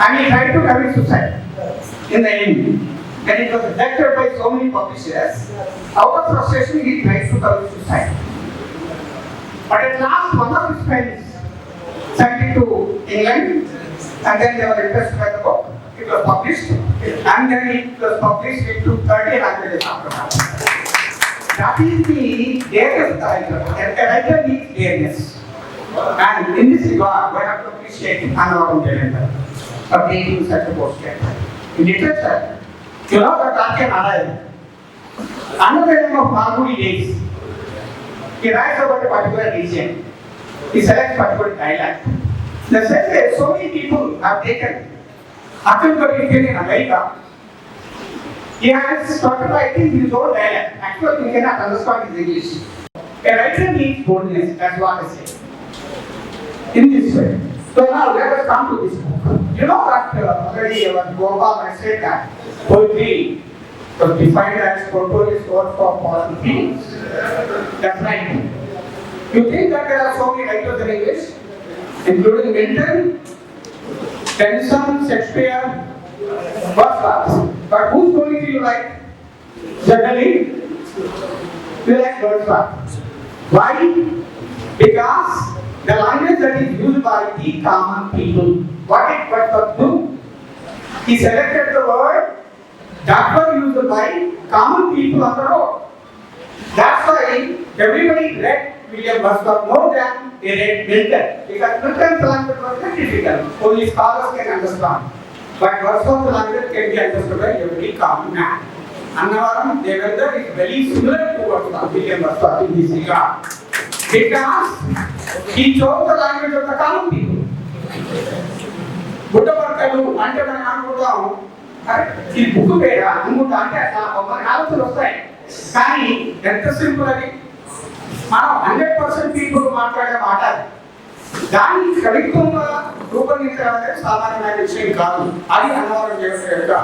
and he tried to commit suicide in the end. And it was rejected by so many publishers. Out of frustration, he tried to commit suicide. But at last, one of his friends sent it to England, and then they were impressed by the book. It was published, and then it was published into 30 languages after that. That is the dariness writer. A writer needs dariness. And in this regard, we have to appreciate Anavaram Jalendra taking such a post In literature, you know that Arke Narayan, another name of Malgudi days, he writes about a particular region. He selects particular dialect. The same way, so many people have taken Atul Kabir in America. He has started writing his own dialect. Actually, we cannot understand his English. A writer needs boldness, that's what I say. In this way. So now let us come to this book. You know that uh, already uh, Gopal has said that poetry was defined as purpose word for powerful feelings. That's right. You think that there are so many writers in English, including Milton, Tennyson, Shakespeare, Wordsworth. But whose do you like? Generally, you like Wordsworth. Why? Because the language that is used by the common people. What did Wordsworth do? He selected the word that were used by common people on the road. That's why everybody read William Wordsworth more than they read Milton. Because Milton's language was very difficult. Only scholars can understand. But Wordsworth's language can be understood by every common man. Annavaram Devendra is very similar to Wordsworth, William Wordsworth in this regard. Because he chose the language of the common people. బుట్టపడకలు అంటే మనం అనుకుంటాం అరే, ఈ book పేరా అనుకుంటా అంటే మన ఆలోచనలు వస్తాయి కానీ ఎంత సింపుల్ అది మనం హండ్రెడ్ పర్సెంట్ పీపుల్ మాట్లాడే మాట దాన్ని కవిత్వంగా రూపొందించడం సాధారణమైన విషయం కాదు అది అన్నవరం దేవుడి యొక్క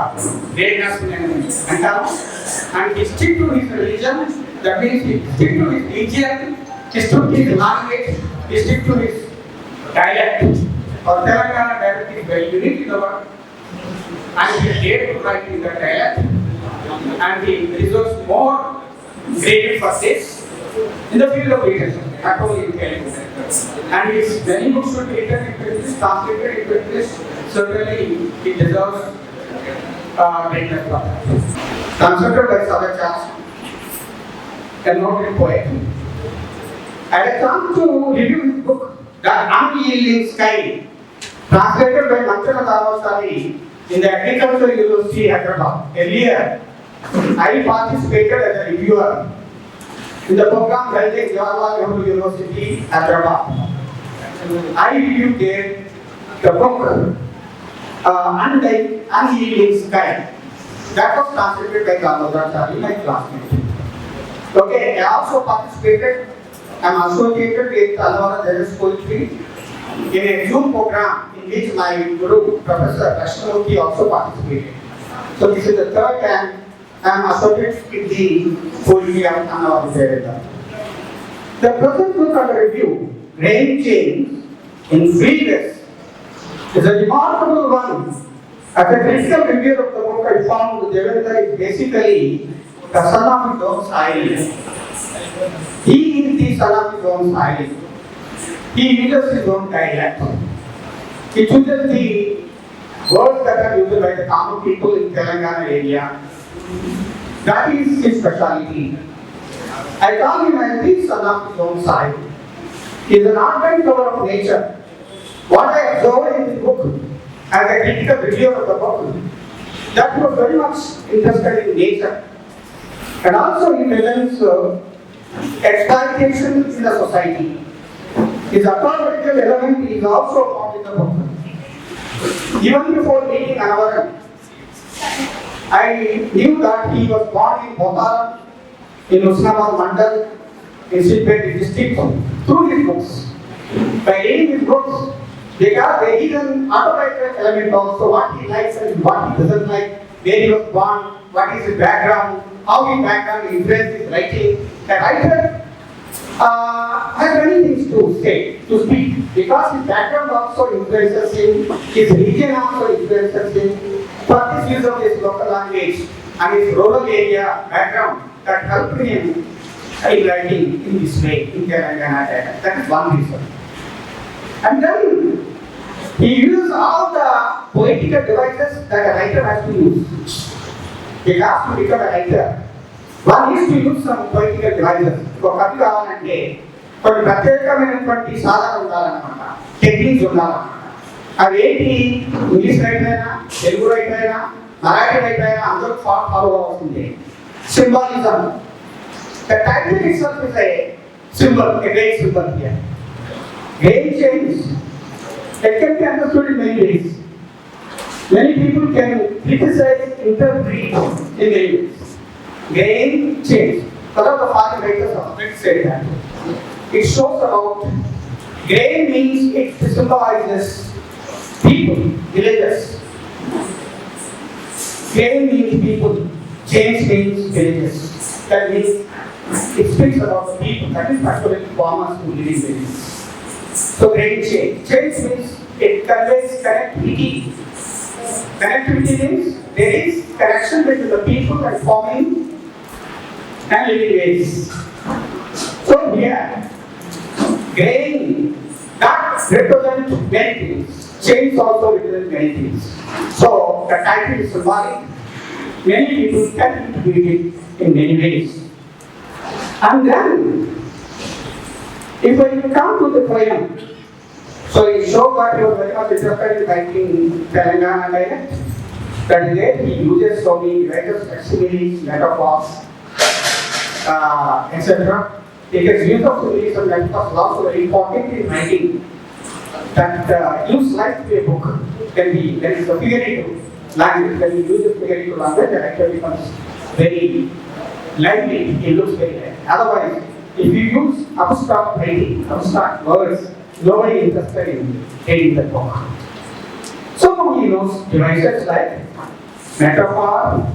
గ్రేట్నెస్ నేను అంటాను and stick to his religion that means stick to his religion Distinctive language, distinctive is dialect or Telangana dialect is very unique in the world. And we dare to write in the dialect and he deserves more great for this in the field of literature, not only in Telugu. And if many books should to written in English, translated into English, certainly it deserves uh, greatness for that. Considered by Savachas, a noted poet, I had come to review his book, The Unyielding Sky, translated by Manchana Dharmaswamy in the Agricultural University, Hyderabad. Earlier, I participated as a reviewer in the program held in Jawaharlal Nehru University, Hyderabad. I reviewed there the book, uh, Unyielding Sky. That was translated by Dharmaswamy, my classmate. Okay, I also participated, I'm associated with Alvara Javis Poetry in a Zoom program in which my guru, Professor Krishnamurti also participated. So this is the third time I'm associated with the poetry of Alvara Javis. The present book under review, Rain Change in Fieldless, is a remarkable one. As a critical review of the book, I found Devendra is basically the son of his own style. He is the son of his own style. He uses his own dialect. He chooses the words that are used by the common people in Telangana area. That is his specialty. I call him as the son of his own style. He is an ardent lover of nature. What I observed in the book, as a critical review of the book, that he was very much interested in nature. And also he presents uh, exploitation in the society. His authoritative element is also found in the book. Even before meeting Anavaran, I knew that he was born in Bhopal, in Usnabad Mandal, in Silpet district, through his books. By reading his books, because there is an autobiographical element also, what he likes and what he doesn't like, where he was born, what is his background, how his background influences his writing. The writer uh, has many things to say, to speak, because his background also influences him, his religion also influences him, but his use of his local language and his rural area background that helped him in writing in this way in Telangana. That is one reason. And then he used all the poetical devices that a writer has to use. He has to become a writer. One needs to use some ఒక కవి కావాలంటే కొన్ని ప్రత్యేకమైనటువంటి సాధన ఉండాలన్నమాట. Techniques ఉండాలన్నమాట. అవి ఏంటి? English writer అయినా తెలుగు రైటర్ అయినా మరాఠీ రైటర్ అయినా అందరూ ఫాలో అవుతుంది symbolism. The title itself is a symbol a great symbol here great change It can be understood in many ways. Many people can criticize, interpret in many ways. Gain, change. The foreign writers of it said that. It shows about grain means it symbolizes people, villagers. Grain means people, change means villages. That means it speaks about people, that is actually farmers who live in villages. So great change. Change means it conveys connectivity. Connectivity means there is connection between the people and forming and living ways. So here, grain that represents many things. Change also represents many things. So the title is symbolic. Many people can interpret it in many ways. And then if I come to the poem, so it shows that he was very much interested in writing Telangana dialect. That is it, he uses so many letters, similes, metaphors, uh, etc. Gets use of and metaphors is also very important in writing. That uh, use like to a book can be, there is a figurative language, when you use a figurative language, the lecture becomes very lively, it looks very lively. Otherwise, if you use abstract writing, abstract words, nobody interested in reading the book. So he knows devices like metaphor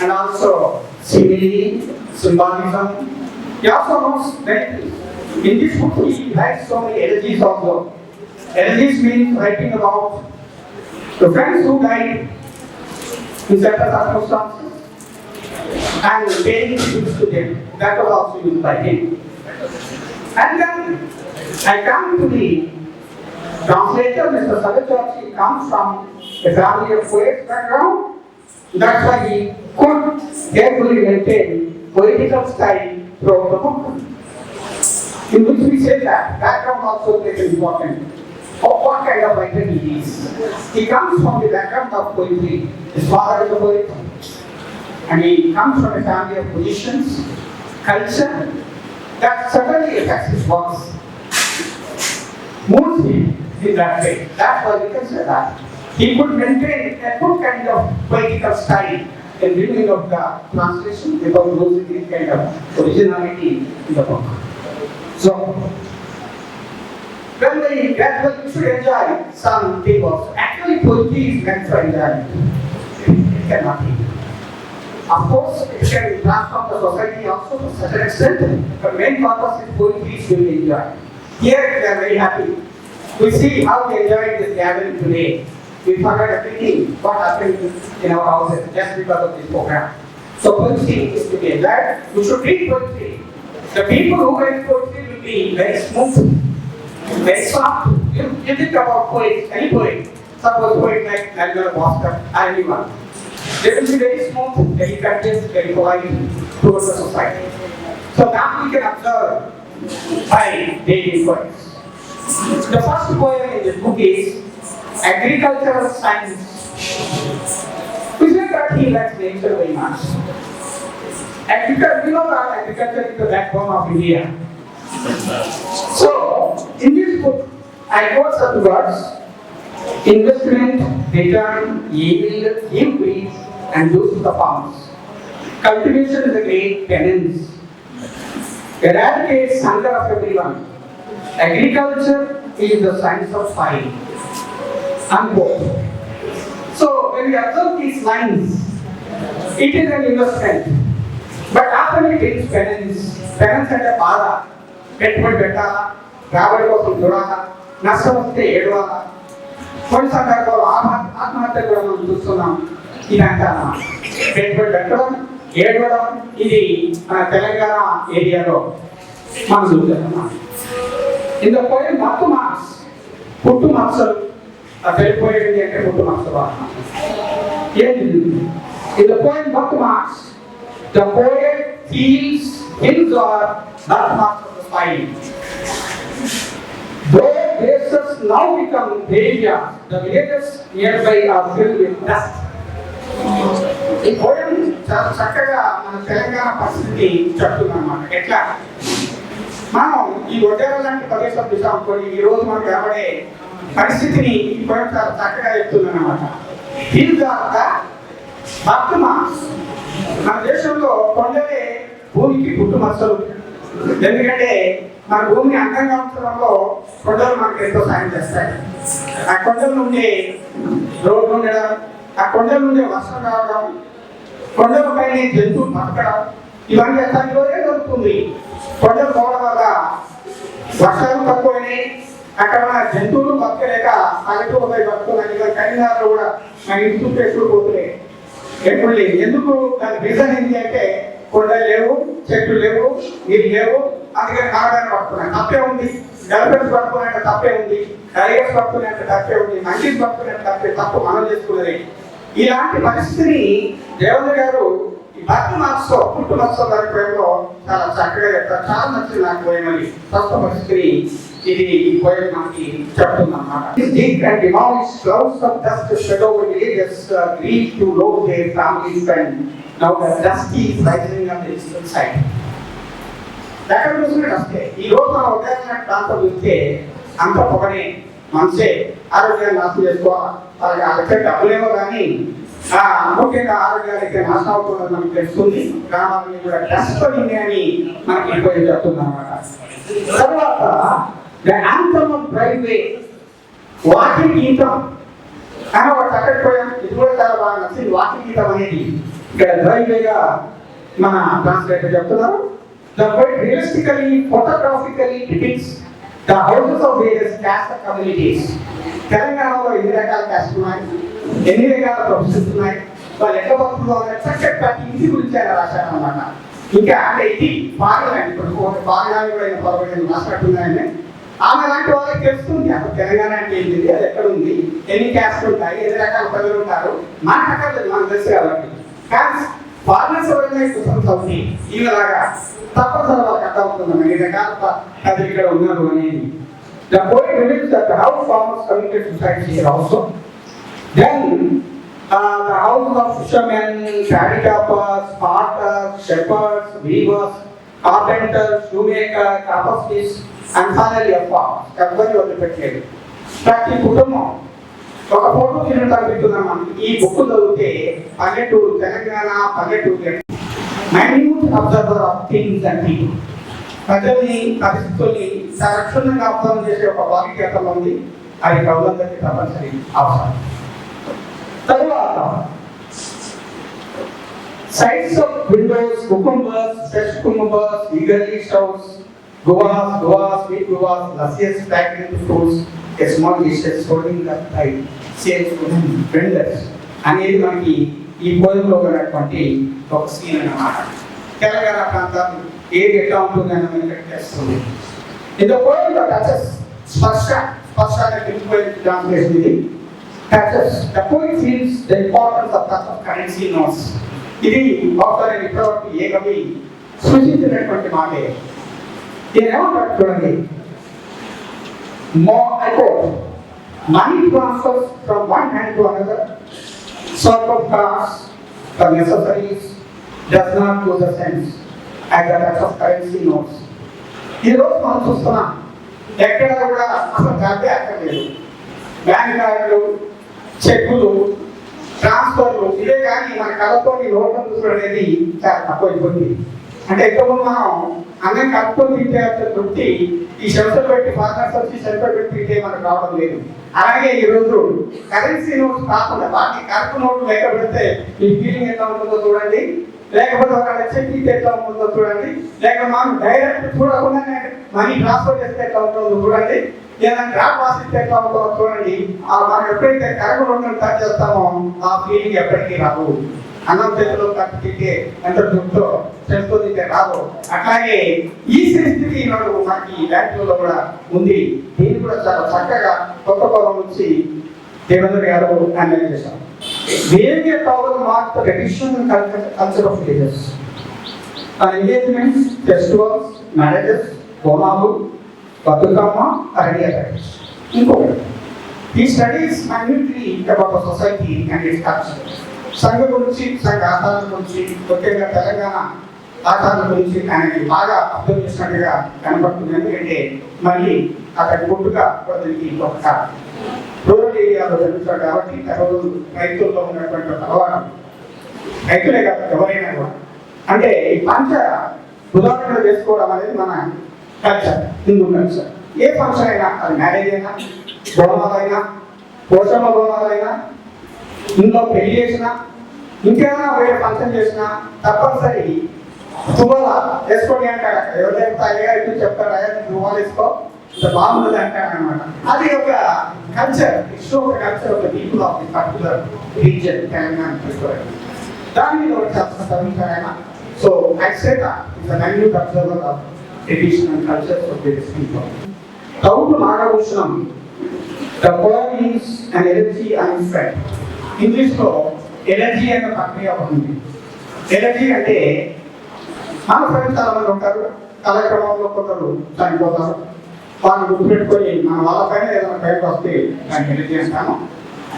and also simile, symbolism. He also knows things. In this book, he writes so many elegies also. Elegies means writing about the friends who died in certain circumstances and paying tribute to them. That was also used by him. And then I come to the translator, Mr. Sadachar, he comes from a family of poets background. That's why he could carefully maintain poetical style throughout the book. In which we say that background also plays an important of what kind of writer he is. He comes from the background of poetry. His father is a poet. And he comes from a family of musicians, culture, that certainly affects his works. Moves him in that way. That's why we can say that. He could maintain a good kind of poetical style in reading of the translation without losing his kind of originality in the book. So, when we gradually should enjoy some tables, actually poetry is meant for enjoyment. It cannot be. Of course, it can transform the society also to such an extent, but main purpose is poetry is to be enjoyed. Here we are very happy. We see how they enjoyed this gathering today. We forgot everything, what happened in our houses just because of this program. So poetry is to be enjoyed. We should read poetry. The people who write poetry will be very smooth, very soft. You, you think about poets, any poet, suppose poet like Bhaskar or anyone. They will be very smooth, very courteous, very polite towards the society. So that we can observe by daily poets. The first poem in this book is Agricultural Science. Say that he likes nature very much. Agriculture, you know that agriculture is the backbone of India. So, in this book, I quote some words investment, return, yield, increase, and use of the farmers. Cultivation is a great penance. Eradicates hunger of everyone. Agriculture is the science of soil. Unquote. So when we observe these lines, it is an investment. But after it is penance. Penance అంటే బాధ పెట్టుబడి పెట్టాలా రాబడి కోసం చూడాలా నష్టం వస్తే ఏడవాలా కొన్ని సందర్భాలు ఆత్మహత్య కూడా మనం చూస్తున్నాం ఇదంతా పెట్టుబడి పెట్టడం ఏడవడం ఇది మన తెలంగాణ ఏరియాలో మనం చూస్తున్నాం ఇంత పోయిన మత్తు మార్క్స్ పుట్టు మార్క్స్ వెళ్ళిపోయేది అంటే ముందు మనసు ఏంటి in the poem Bhakta marks the poet feels hymns are not marks of the smile Though places now become area, the villages nearby are filled with dust. ఈ పోయం చక్కగా మన తెలంగాణ పరిస్థితి చెప్తుందన్నమాట ఎట్లా మనం ఈ ఒడ్డేర లాంటి ప్రదేశం చూసాం అనుకోండి ఈ రోజు మనకు కనబడే పరిస్థితిని ఈ పోయం చాలా చక్కగా చెప్తుందన్నమాట. దీని మన దేశంలో కొండలే భూమికి పుట్టుమచ్చలు ఎందుకంటే మన భూమిని అందంగా ఉంచడంలో కొండలు మనకు ఎంతో సాయం చేస్తాయి. ఆ కొండల నుండి రోడ్డు ఉండడం ఆ కొండల నుండి వర్షం రావడం కొండల పైన జంతువులు బతకడం ఇవన్నీ ఎట్లాంటి రోజే కొండలు పోవడం వల్ల వర్షాలు తక్కువైనాయి. అక్కడ ఉన్న జంతువులు బతకలేక పల్లెటూరు పోయి బతుకున్నాయి ఇక కరీంనగర్లో కూడా మన ఇంటి చుట్టూ పోతున్నాయి. ఎప్పుడు లేదు ఎందుకు? దాని రీజన్ ఏంటి అంటే కొండలు లేవు చెట్లు లేవు నీళ్ళు లేవు. అందుకని కారణాన్ని పడుతున్నాయి తప్పే ఉంది. డెవలప్మెంట్స్ పడుతున్నాయంటే తప్పే ఉంది. టైగర్స్ పడుతున్నాయంటే తప్పే ఉంది. మంకీస్ పడుతున్నాయంటే తప్పే తప్పు మనం చేసుకున్నది. ఇలాంటి పరిస్థితిని దేవేంద్ర గారు భక్తి మార్క్స్ పుట్టు మహోత్సవ కార్యక్రమంలో చాలా చక్కగా చెప్తారు. చాలా నచ్చింది నాకు పోయమని ప్రస్తుత పరిస్థితిని ఇది ఈ పోయం మనకి చెప్తుందన్నమాట. Dig and demolish clouds of dust uh, to shadow villages uh, grieve to love ఎక్కడ డస్టే ఈ రోజు మనం ఉదయం ప్రాంతం చూస్తే అంత పొగనే మనసే ఆరోగ్యాన్ని నాశనం చేసుకోవాలి? వాళ్ళకి అక్కడ డబ్బులేమో కానీ ముఖ్యంగా ఆరోగ్యానికి నష్టం అవుతుందని మనకు తెలుస్తుంది. గ్రామాలని కూడా డస్ట్ అని మనకి ఎక్కువ చెప్తుంది అనమాట తర్వాత ద ఆఫ్ రైల్వే వాకింగ్ గీతం. అని ఒక చక్కటి పోయాం. ఇది కూడా చాలా బాగా నచ్చింది. వాకింగ్ గీతం అనేది ఇక్కడ రైల్వేగా మన ట్రాన్స్లేటర్ చెప్తున్నారు. The poet realistically photographically depicts the houses of various caste communities తెలంగాణలో ఎన్ని రకాల క్యాస్ట్ ఉన్నాయి? ఎన్ని రకాల ప్రొఫెషన్స్ ఉన్నాయి వాళ్ళు ఎట్లా బతుకుతుందో చక్కటి ప్రతి ఇంటి గురించి ఆయన రాశారు అనమాట ఇంకా అంటే ఇది పార్లమెంట్ ఇప్పుడు ఒక పార్లమెంట్ కూడా పొరపాటు రాసినట్టున్నాయని. ఆమె లాంటి వాళ్ళకి తెలుస్తుంది. అసలు తెలంగాణ అంటే ఏంటిది? అది ఎక్కడ ఉంది? ఎన్ని క్యాస్ట్ ఉంటాయి? ఎన్ని రకాల ప్రజలు ఉంటారు? మనకు అక్కర్లేదు మనకు తెలుసు కాబట్టి. కానీ ఫార్మర్స్ ఎవరైనా కుటుంబం చదివి ఈమెలాగా తప్పనిసరి వాళ్ళకి అర్థం అవుతుంది. ఎన్ని రకాల ప- ప్రజలు ఇక్కడ ఉన్నారు అనేది. The poet reveals that how farmers community society here also then uh, the houses of fishermen, paddy choppers, potters, shepherds, weavers, carpenters, shoemakers, tapestries, and finally a farm. ఎవరి వదిలిపెట్టలేదు ప్రతి కుటుంబం ఒక ఫోటో తిన తగ్గుతున్నాం మనకి ఈ బుక్ చదివితే పల్లెటూరు తెలంగాణ పల్లెటూరు minute observer of things and people ప్రజల్ని పరిస్థితుల్ని సంరక్షణగా అర్థం చేసే ఒక బాధ్యత ఉంది. అది కవులందరికీ తప్పనిసరి అవసరం. తరువాత sides of windows cucumbers fresh cucumbers eagerly shows guavas guavas sweet guavas luscious packed fruits a small dishes holding the eye sales vendors అనేది మనకి ఈ పోయంలో ఉన్నటువంటి ఒక సీన్ అన్నమాట. తెలంగాణ ప్రాంతం ఏది ఎట్లా ఉంటుంది అని మనం ఇక్కడ చేస్తుంది ఇంత పోయంలో టచెస్ స్పర్శ స్పర్శ తెలిసిపోయే ట్రాన్స్లేషన్ ఇది. touches. The poet feels the importance of touch of currency notes. ఇది బహుశా నేను ఇప్పటివరకు ఏ కవి సూచించినటువంటి మాటే నేను ఏమంటారు చూడండి మో I quote money transfers from one hand to another sort of tasks the necessaries does not do the sense at the touch of currency notes. ఈ రోజు మనం చూస్తున్నాం ఎక్కడ కూడా అసలు డబ్బే అక్కర్లేదు బ్యాంక్ కార్డులు చెక్కులు ట్రాన్స్ఫర్లు ఇదే కానీ మన కళతో నోట్లను చూసుకోవడం అనేది చాలా తక్కువైపోయింది అంటే ఇంతకుముందు మనం అన్నం కలుపుకొని తింటే వచ్చే తృప్తి ఈ షెల్ఫర్ పెట్టి ఫార్మర్స్ వచ్చి షెల్ఫర్ పెట్టి తింటే మనకు రావడం లేదు. అలాగే ఈ రోజు కరెన్సీ నోట్స్ కాకుండా వాటిని కరెక్ట్ నోట్లు లేకపోతే పెడితే మీ ఫీలింగ్ ఎట్లా ఉంటుందో చూడండి. లేకపోతే ఒక లక్ష ఇస్తే ఎట్లా ఉంటుందో చూడండి. లేకపోతే మనం డైరెక్ట్ చూడకుండానే మనీ ట్రాన్స్ఫర్ చేస్తే ఎట్లా ఉంటుందో చూడండి. ఏదైనా గ్రాఫ్ రాసిస్తే చూడండి మనం ఎప్పుడైతే కరగకుండా టచ్ చేస్తామో ఆ ఫీలింగ్ ఎప్పటికీ రాదు అన్నం చేతిలో కట్టు తింటే ఎంత దుఃఖతో చేస్తూ తింటే రాదు అట్లాగే ఈ స్థితి ఈనాడు మనకి బ్యాంకులో కూడా ఉంది. దీన్ని కూడా చాలా చక్కగా కొత్త కోణం నుంచి దేవేంద్ర గారు హ్యాండిల్ చేశాం behaviour power mark the traditional culture, culture of villages. Our engagements, festivals, marriages, Bonalu Bathukamma అరణ్య ఇంకొకటి ఈ స్టడీస్ అన్నింటినీ about society and it's culture సంఘ గురించి సంఘ ఆచారాల గురించి ముఖ్యంగా తెలంగాణ ఆచారాల గురించి ఆయనకి బాగా అర్థం చేసినట్టుగా కనబడుతుంది ఎందుకంటే మళ్ళీ అతని గుట్టుగా అతనికి ఒక రూరల్ ఏరియాలో జరుగుతాడు కాబట్టి తనలు రైతుల్లో ఉన్నటువంటి అలవాటు. రైతులే కాదు ఎవరైనా కూడా. అంటే ఈ పంచ ఉదాహరణ చేసుకోవడం అనేది మన కల్చర్ హిందూ కల్చర్ ఏ ఫంక్షన్ అయినా అది మ్యారేజ్ అయినా బోనాలైనా పోషమ్మ బోనాలైనా ఇంట్లో పెళ్ళి చేసినా ఇంకేమైనా వేరే ఫంక్షన్ చేసినా తప్పనిసరి తువాల వేసుకోండి అంటాడు. అక్కడ ఎవరైతే అయ్యా ఇటు చెప్తాడు అయ్యా తువ్వాలు వేసుకో ఇంత బాగుంటుంది అంటాడు అనమాట అది ఒక కల్చర్ ఇష్టం ఒక కల్చర్ ఒక people of the particular region Telangana తీసుకోవాలి దాని మీద ఒక శాస్త్ర so ఐక్సేట is a minute observer of traditional traditional cultures of the people తౌడు Nagabhushanam the word is an energy and friend ఇంగ్లీష్లో ఎనర్జీ అనే ప్రక్రియ ఉంది ఎనర్జీ అంటే మన ఫ్రెండ్స్ చాలా మంది ఉంటారు కార్యక్రమంలో కొందరు చనిపోతారు వాళ్ళని గుర్తుపెట్టుకొని మన వాళ్ళ పైన ఏదైనా పేరు వస్తే దాన్ని ఎనర్జీ అంటాను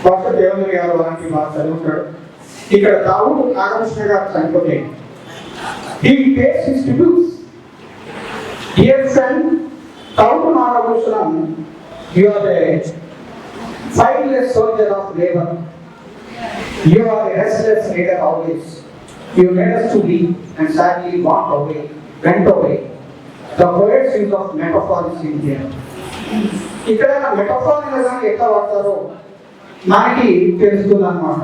బహుశా దేవేంద్ర గారు అలాంటి బాగా చదువుతాడు ఇక్కడ తావు నాగకృష్ణ గారు చనిపోతే ఈ piece is tributes dear friend Davudu Nagabhushanam you are a fearless soldier of labour you are a restless leader always you us to be and sadly walked away went away. The poets use of metaphors in here. ఇక్కడ metaphor అనేది ఎట్లా వాడతారో మనకి తెలుస్తుంది అనమాట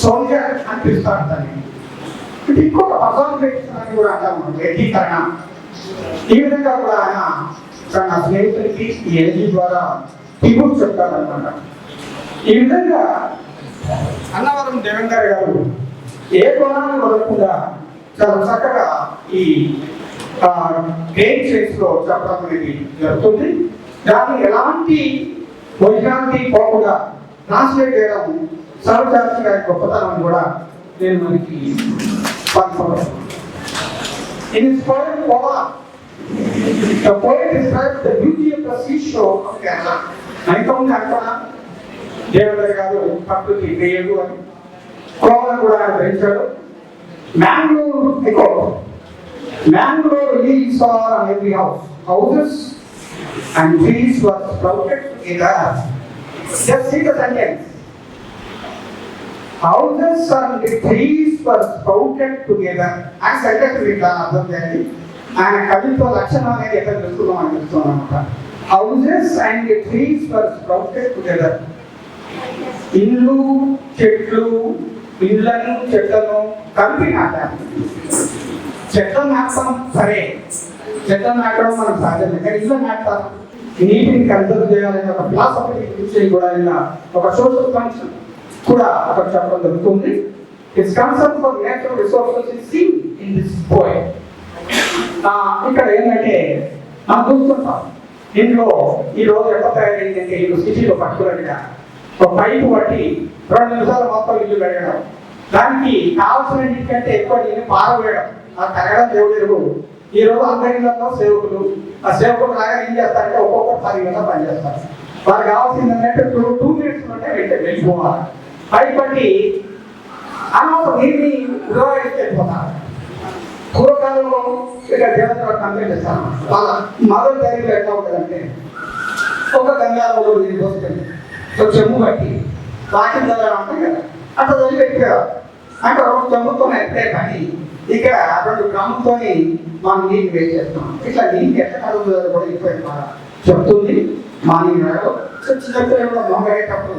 soldier అని అంటే ఇంకొక person కూడా అంటాం వ్యక్తీకరణ ఈ విధంగా కూడా ఆయన తన స్నేహితుడికి ఈ ఎనర్జీ ద్వారా టిబుల్ చెప్తారనమాట ఈ విధంగా అన్నవరం దేవేందర్ గారు ఏ కోణాన్ని వదలకుండా చాలా చక్కగా ఈ గేమ్ షేప్స్లో చెప్పడం అనేది జరుగుతుంది. దాన్ని ఎలాంటి వైజ్ఞానికి పోకుండా ట్రాన్స్లేట్ చేయడం సర్వచార్చి గారి గొప్పతనం కూడా నేను మనకి పంచుకోవడం ఇన్ ఇస్ పోయిట్ పోవా The poet describes the beauty of the seashore of Kerala. అంతకుముందు అంటున్నా దేవేంద్ర గారు ప్రకృతి ప్రియుడు అని కోవలను కూడా ఆయన గ్రహించాడు మ్యాంగ్లూర్ echo Mangalore leaves are on every house houses and trees were sprouted the just see the sentence houses and trees were sprouted together ఆ సెంటెన్స్ ఇట్లా అర్థం చేయండి. ఆయన కవిత్వ లక్షణం అనేది ఎక్కడ తెలుసుకుందాం అని చెప్తున్నాం అనమాట houses and trees were sprouted together ఇల్లు చెట్లు ఇళ్ళను చెట్లను కలిపి నాటాలి చెట్ల నాటడం సరే. చెట్ల నాటడం మనం సాధ్యమే. కానీ ఇల్లు నాటుతాం. నీటిని కన్సర్వ్ చేయాలనే ఒక ఫిలాసఫీ గురించి కూడా ఇలా ఒక సోషల్ ఫంక్షన్ కూడా అక్కడ చెప్పడం జరుగుతుంది. It's concern for natural resources is seen in this poet ఇక్కడ ఏంటంటే మనం చూస్తుంటాం. ఇంట్లో ఈ రోజు ఎట్లా తయారైందంటే ఇల్లు సిటీలో పర్టికులర్గా ఒక పైపు పట్టి రెండు నిమిషాలు మొత్తం ఇల్లు పెరగడం దానికి కావాల్సిన కంటే ఎక్కువ నీళ్ళు పారవేయడం. ఆ తగ్గడం దేవుడు ఈ రోజు అందరిలో సేవకులు ఆ సేవకులు లాగా ఏం చేస్తారంటే ఒక్కొక్కరు పది గంటలు పనిచేస్తారు. వారికి కావాల్సింది ఏంటంటే టూ టూ మినిట్స్ ఉంటే వెళ్ళిపోవాలి భయపడి అనవసర నీటిని ఉపయోగించి పూర్వకాలంలో ఇక దేవతల కంప్లైంట్ చేస్తాను వాళ్ళ మదర్ డైరీలో ఎట్లా ఉంటుందంటే ఒక గంగాలో నీళ్ళు పోస్తుంది ఒక చెమ్ము పట్టి వాకింగ్ చదవడం ఉంటాయి కదా అట్లా చదివి పెట్టారు అంటే రెండు చెమ్ముతోనే ఎప్పుడే పని ఇక్కడ రెండు గ్రామంతో మనం నీళ్ళు వేస్ట్ చేస్తున్నాం ఇట్లా నీళ్ళు ఎట్లా కలుగుతుందో కూడా ఇప్పుడు చెప్తుంది. మా మార్నింగ్ చిన్న కూడా మొంగేటప్పుడు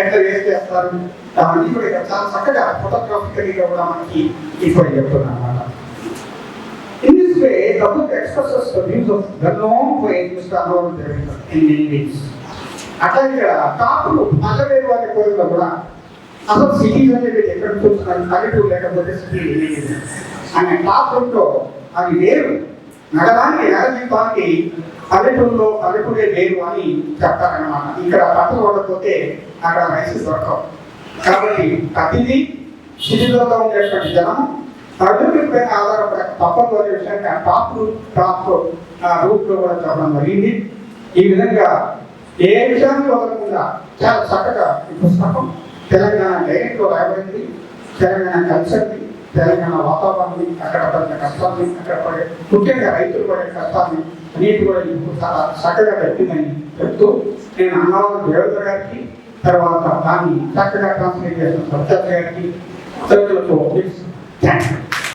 ఎట్లా వేస్ట్ చేస్తారు. దాన్ని కూడా ఇక్కడ చాలా చక్కగా ఫోటోగ్రాఫికల్గా కూడా మనకి ఇప్పుడు చెప్తున్నాను అన్నమాట. In this way the expresses expresses of the long way miss poet Mr. Anwar Devendra అట్లా ఇక్కడ టాపులు పల్లవేరు వారి కోరికలో కూడా అసలు సిటీస్ అనేవి ఎక్కడ చూస్తున్నారు? పల్లెటూరు లేకపోతే సిటీ లేదు. అనే టాపులతో అవి వేరు. నగరానికి నగర నగరదీపానికి పల్లెటూరులో పల్లెటూరే వేరు అని చెప్తారన్నమాట. ఇక్కడ పట్టలు పడకపోతే అక్కడ రైస్ దొరకవు. కాబట్టి ప్రతిదీ సిటీలో ఉండేటువంటి జనం ప్రకృతి పైన ఆధారపడే తప్పదు అనే విషయాన్ని టాప్ రూట్ టాప్ రూట్లో కూడా చెప్పడం జరిగింది. ఈ విధంగా ఏ విషయాన్ని వదలకుండా చాలా చక్కగా ఈ పుస్తకం తెలంగాణ డైరెక్ట్లో రాయబడింది. తెలంగాణ కల్చర్ని తెలంగాణ వాతావరణాన్ని అక్కడ పడిన కష్టాన్ని అక్కడ పడే ముఖ్యంగా రైతులు పడే కష్టాన్ని అన్నిటి కూడా ఈ చాలా చక్కగా పెట్టిందని చెప్తూ నేను అన్నవాళ్ళ దేవేంద్ర గారికి తర్వాత దాన్ని చక్కగా ట్రాన్స్లేట్ చేసిన సత్యార్థి గారికి తల్లులకు థ్యాంక్ యూ